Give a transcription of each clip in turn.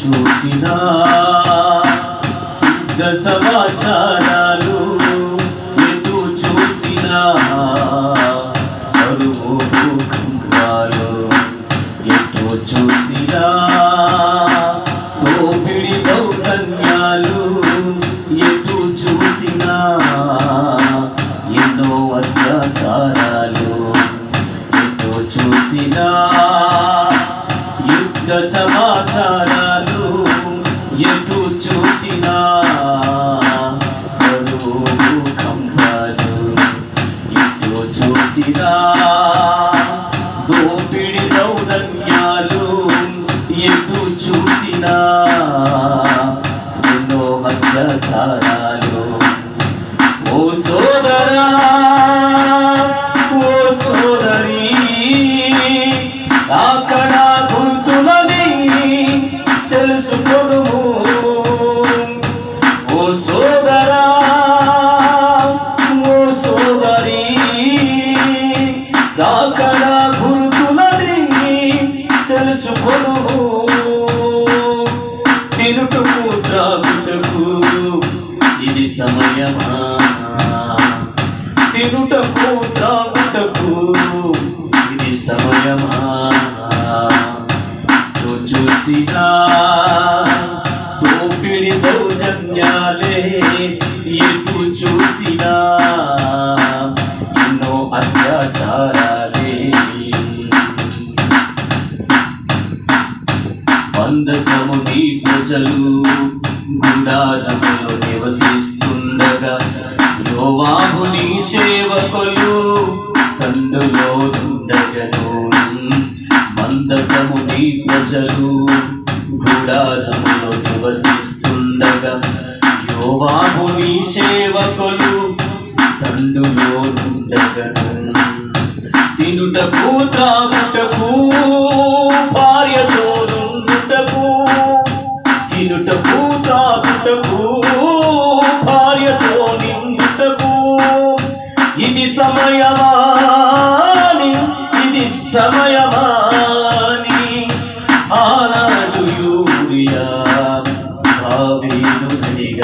చూసినా దశ వాచారా? 然后很 సందకము నీ ప్రజలు గుండారములో నివసిస్తుండగా యోవాబు నీ సేవకులు తండ్రిలో ఉండగను మందసము నీ ప్రజలు గుడారములో నివసిస్తుండగా యోవాబు నీ సేవకులు తండ్రిలో ఉండగను తినుటకు పూ ಧೀಗ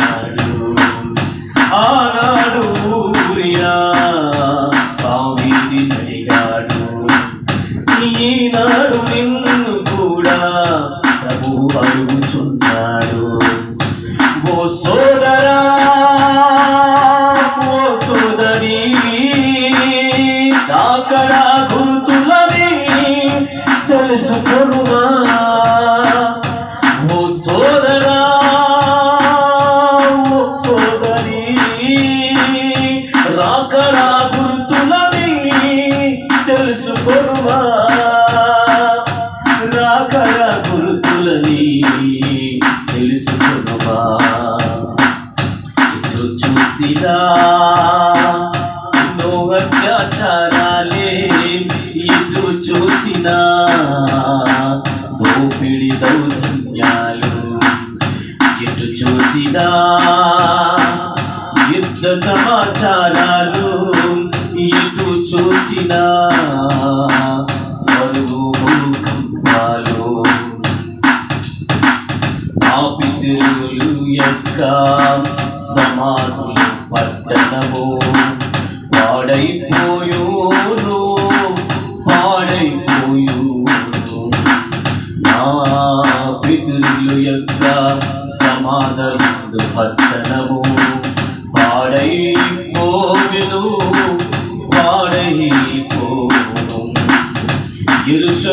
రాకడా చేసిన మరుగు భూకంపాలు ఆ పితృలు యొక్క సమాధులు పట్టణము. పాడైపోయూను పాడైపోయూను. ఆ పితృలు యొక్క సమాధులు పట్టణము. పాడై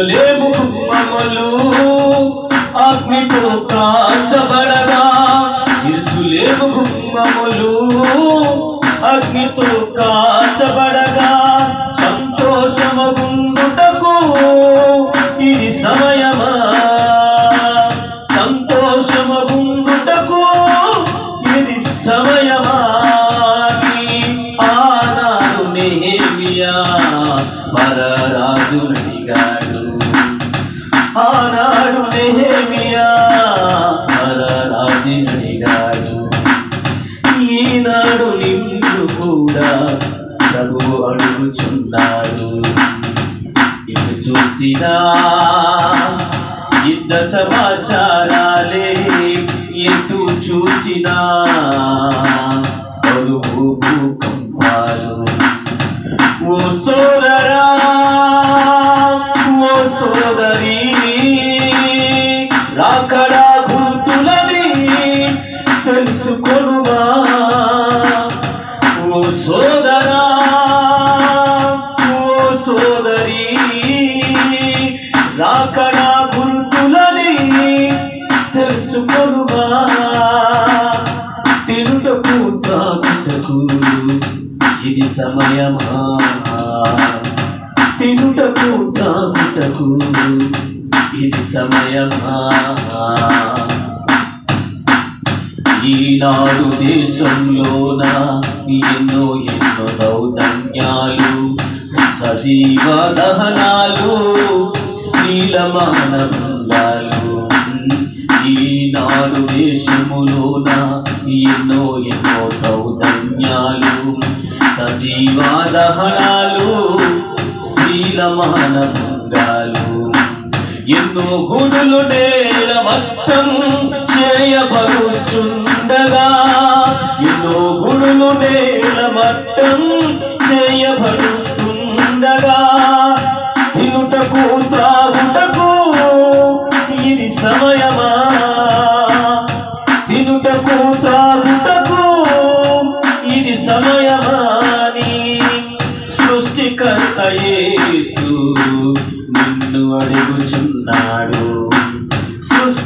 లేము మమలు అగ్నితో కాల్చబడగా ఇరుసులేము గుమ్మములు అగ్నితో కాల్చబడ దినదినాడు ఈనాడు నిన్ను కూడా ప్రభు అడుగుచున్నాడు. ఇది చూసినా ఇద్ద సమాచారాలే ఎటు చూసినా పలువు భూకం సమయమా తినుటకు త్రాగుటకు ఇది సమయమా ఈనాడు దేశంలోన ఎన్నో ఎన్నో దౌర్జన్యాలు సజీవ దహనాలు స్త్రీల మానభంగాలు ఈనాడు దేశములోన ఎన్నో ఎన్నో దౌర్జన్యాలు సజీవా దహనాలు స్త్రీల మహన భంగాలు. ఎన్నో గుడులు నేల మొత్తం చేయబడుచుండగా ఎన్నో గుడులు నేల మొత్తం చేయబడుతుండగా తినుటకు త్రాగుటకు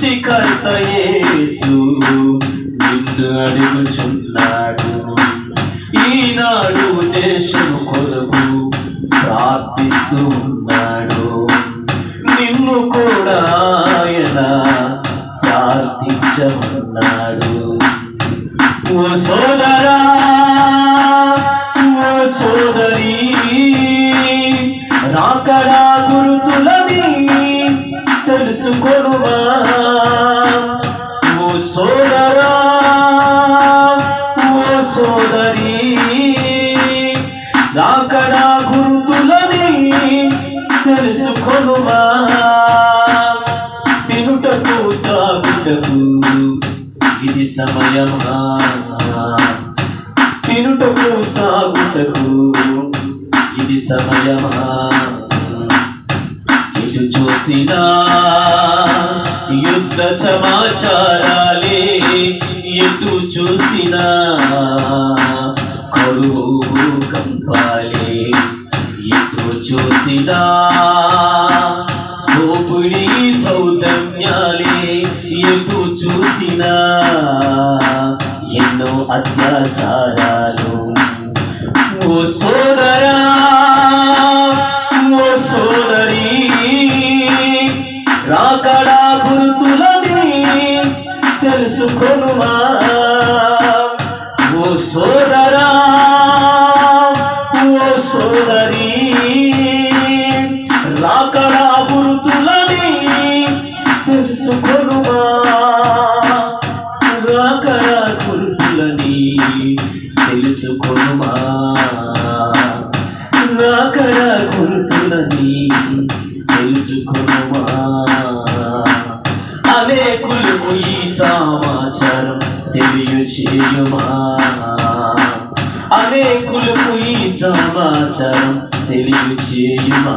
సృష్టికర్త యేసు నిన్ను అడుగుచున్నాడు. ఈనాడు దేశం కొరకు ప్రార్థిస్తూ ఉన్నాడు నిన్ను కూడా ఆయన ప్రార్థించమన్నాడు. ఓ సోదరా ఓ సోదరి రాకడా నాకడా గుర్తులని తెలుసుకొనుమా? తినుటకు తాగుటకు ఇది సమయమా? తినుటకు సాగుటకు ఇది సమయమా? ఇటు చూసినా యుద్ధ సమాచారాలే ఎటు చూసినా కరువు కంపాలే ఎటు చూసినా దోపిడి దౌర్జన్యాలే. ఎటు చూసినా ఎన్నో అత్యాచారా రాకడా గుర్తులని తెలుసుకొనుమా? రాకడా గుర్తులని తెలుసుకొనుమా? రాకడా గుర్తులని తెలుసుకొనుమా? అనేకులకు ఈ సమాచారం తెలియచేయుమా? అనేకులకు ఈ సమాచారం తెలియచేయుమా